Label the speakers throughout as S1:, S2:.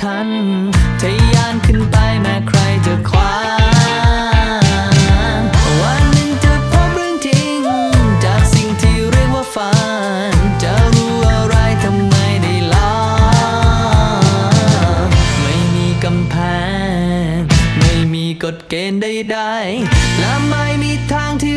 S1: ทันทะยานขึ้นไปแม้ใครจะคว้าวันหนึ่งจะพบเรื่องจริง จากสิ่งที่เรียกว่าฝัน จะรู้อะไรทำไมได้ล้อไม่มีกำแพง ไม่มีกฎเกณฑ์ใดๆและไม่มีทางที่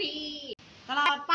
S2: ปี
S3: ตลอดไป